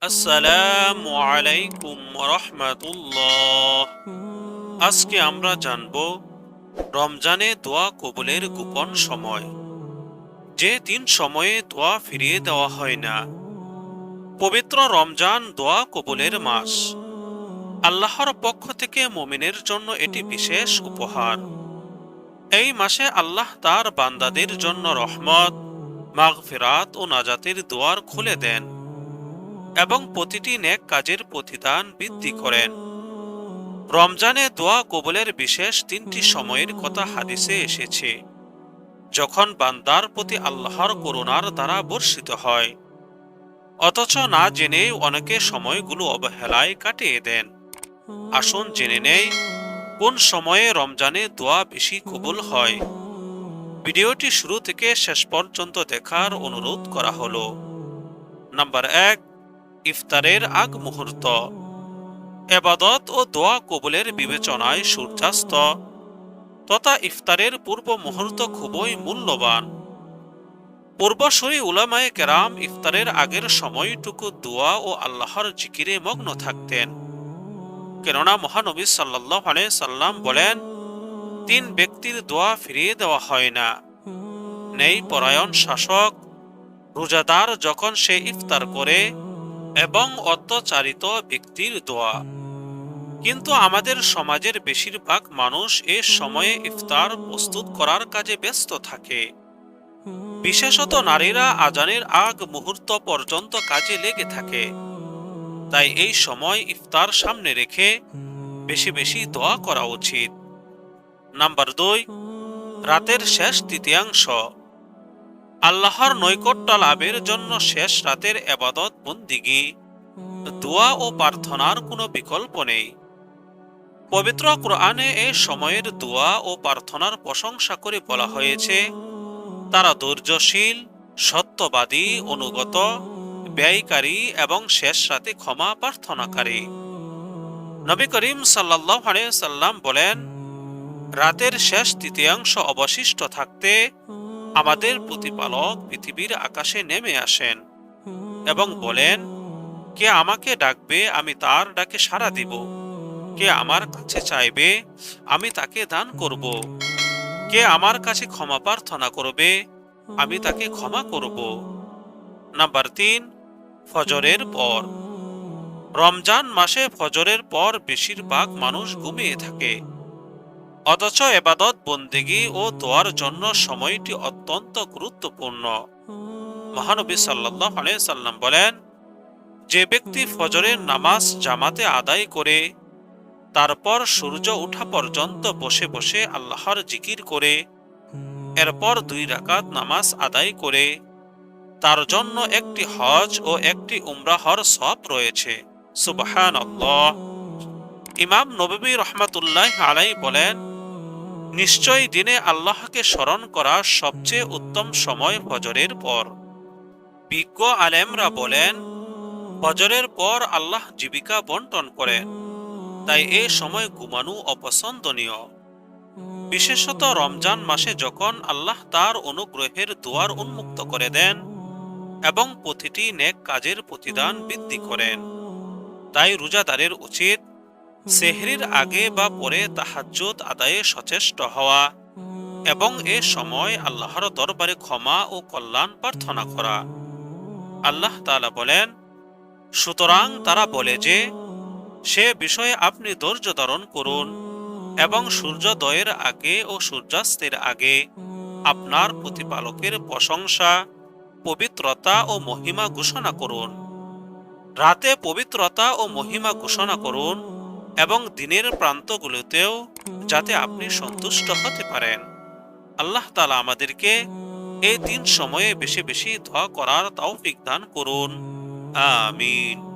আসসালামু আলাইকুম রহমাতুল্লাহ আজকে আমরা জানব রমজানে দোয়া কবুলের গোপন সময়। যে তিন সময়ে দোয়া ফিরিয়ে দেওয়া হয় না। পবিত্র রমজান দোয়া কবুলের মাস। আল্লাহর পক্ষ থেকে মুমিনের জন্য এটি বিশেষ উপহার। এই মাসে আল্লাহ তার বান্দাদের জন্য রহমত, মাগফিরাত ও নাজাতের দোয়ার খুলে দেন। এবং প্রতিটি নেক কাজের প্রতিদান বৃদ্ধি করেন। রমজানে দোয়া কবলের বিশেষ তিনটি সময়ের কথা হাদিসে এসেছে। যখন বান্দার প্রতি আল্লাহর করুণার দ্বারা বর্ষিত হয়, অথচ না জেনে অনেকে সময়গুলো অবহেলায় কাটিয়ে দেন। আসুন জেনে নেই, কোন সময়ে রমজানে দোয়া বেশি কবুল হয়? ভিডিওটি শুরু থেকে শেষ পর্যন্ত দেখার অনুরোধ করা হলো। নাম্বার এক ইফতারের আগ মুহূর্ত এবাদত ও দোয়া কবুলের বিবেচনায় সূর্যাস্ত। তথা ইফতারের পূর্ব মুহূর্ত খুবই মূল্যবান। পূর্বসরী উলামায়ে কেরাম ইফতারের আগের সময়টুকু দোয়া ও আল্লাহর জিকিরে মগ্ন থাকতেন। কেননা মহানবী সাল্লাহ সাল্লাম বলেন, তিন ব্যক্তির দোয়া ফিরিয়ে দেওয়া হয় না। নেই পরায়ণ শাসক। রোজাদার যখন সে ইফতার করে এবং অত্যাচারিত ব্যক্তির দোয়া। কিন্তু আমাদের সমাজের বেশিরভাগ মানুষ এ সময়ে ইফতার প্রস্তুত করার কাজে ব্যস্ত থাকে। বিশেষত নারীরা আজানের আগ মুহূর্ত পর্যন্ত কাজে লেগে থাকে। তাই এই সময় ইফতার সামনে রেখে বেশি বেশি দোয়া করা উচিত। নাম্বার দুই, রাতের শেষ তৃতীয়াংশ। আল্লাহর নৈকট্য লাভের জন্য শেষ রাতের এবাদত বন্দিগি। দোয়া ও প্রার্থনার কোনো বিকল্প নেই। পবিত্র কোরআনে এ সময়ের দোয়া ও প্রার্থনার প্রশংসা করে বলা হয়েছে, তারা ধৈর্যশীল, সত্যবাদী, অনুগত, ব্যয়কারী এবং শেষ রাতে ক্ষমা প্রার্থনাকারী। নবী করিম সাল্লাহ সাল্লাম বলেন, রাতের শেষ তৃতীয়াংশ অবশিষ্ট থাকতে আমাদের প্রতিপালক পৃথিবীর আকাশে নেমে আসেন এবং বলেন, কে আমাকে ডাকবে, আমি তার ডাকে সাড়া দিব। কে আমার কাছে চাইবে, আমি তাকে দান করব। কে আমার কাছে ক্ষমা প্রার্থনা করবে, আমি তাকে ক্ষমা করব। নাম্বার তিন, ফজরের পর। রমজান মাসে ফজরের পর বেশিরভাগ মানুষ ঘুমিয়ে থাকে। অথচ এবাদত, বন্দেগী ও দোয়ার জন্য সময়টি অত্যন্ত গুরুত্বপূর্ণ। মহানবী সাল্লাম বলেন, যে ব্যক্তি ফজরের নামাজ জামাতে আদায় করে, তারপর সূর্য উঠা পর্যন্ত বসে বসে আল্লাহর জিকির করে, এরপর দুই রাকাত নামাজ আদায় করে, তার জন্য একটি হজ ও একটি উমরাহর সব রয়েছে। সুবহান ইমাম নবী রহমাতুল্লাহ আলাই বলেন নিশ্চয় দিনে আল্লাহকে স্মরণ করা সবচেয়ে উত্তম সময় ফজরের পর। বিজ্ঞ আলেমরা বলেন ফজরের পর আল্লাহ জীবিকা বন্টন করেন, তাই এ সময় ঘুমানো অপছন্দনীয়। বিশেষত রমজান মাসে যখন আল্লাহ তার অনুগ্রহের দুয়ার উন্মুক্ত করে দেন এবং প্রতিটি নেক কাজের প্রতিদান বৃদ্ধি করেন, তাই রোজাদারের উচিত সেহরির আগে বা পরে তাহাজ্জুদ আদায়ে সচেষ্ট হওয়া এবং এ সময় আল্লাহর দরবারে ক্ষমা ও কল্যাণ প্রার্থনা করা। আল্লাহ তাআলা বলেন, সুতরাং তারা বলে যে, সে বিষয়ে আপনি ধৈর্য ধারণ করুন এবং সূর্যোদয়ের আগে ও সূর্যাস্তের আগে আপনার প্রতিপালকের প্রশংসা, পবিত্রতা ও মহিমা ঘোষণা করুন। রাতে পবিত্রতা ও মহিমা ঘোষণা করুন এবং দিনের প্রান্তগুলোতেও যাতে আপনি সন্তুষ্ট হতে পারেন। আল্লাহ তালা আমাদেরকে এই তিন সময়ে বেশি বেশি দোয়া করার তৌফিক দান করুন। আমিন।